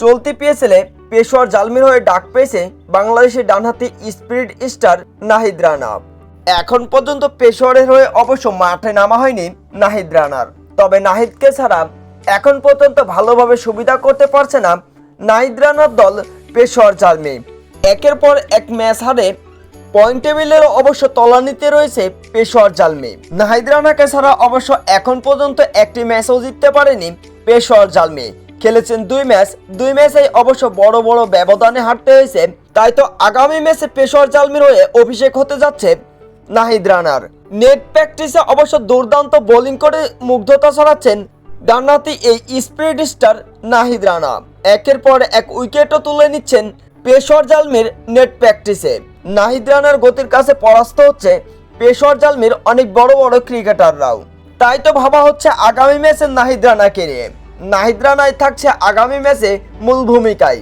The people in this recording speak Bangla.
চলতি পিএসএলে পেশোয়ার জালমির হয়ে ডাক পেয়েছে বাংলাদেশের ডানহাতি স্পিরিট স্টার নাহিদ রানা এখন পর্যন্ত পেশোয়ারের হয়ে অবশ্য মাঠে নামা হয়নি নাহিদ রানার তবে নাহিদকে ছাড়া এখন পর্যন্ত ভালোভাবে সুবিধা করতে পারছে না নাহিদ রানার দল পেশোয়ার জালমি। একের পর এক ম্যাচ হারে পয়েন্ট টেবিলের অবশ্য তলানিতে রয়েছে পেশোয়ার জালমি। নাহিদ রানাকে ছাড়া অবশ্য এখন পর্যন্ত একটি ম্যাচও জিততে পারেনি পেশোয়ার জালমি। খেলেছেন দুই ম্যাচ। দুই ম্যাচে অবশ্য বড় বড় ব্যবধানে হারতে হয়েছে। তাই তো আগামী ম্যাচে পেশোয়ার জালমির হয়ে অভিষেক হতে যাচ্ছে নাহিদ রানার। নেট প্র্যাকটিসে অবশ্য দুর্দান্ত বোলিং করে মুগ্ধতা ছড়াচ্ছেন ডানহাতি এই স্পিরিট স্টার নাহিদ রানা। একের পর এক উইকেটও তুলে নিচ্ছেন পেশোয়ার জালমির নেট প্র্যাকটিসে। নাহিদ রানার গতির কাছে পরাস্ত হচ্ছে পেশোয়ার জালমির অনেক বড় বড় ক্রিকেটাররাও। তাই তো ভাবা হচ্ছে আগামী ম্যাচে নাহিদ রানাকে নিয়ে। নাহিদ নাই থাকছে আগামী ম্যাচে মূল ভূমিকায়।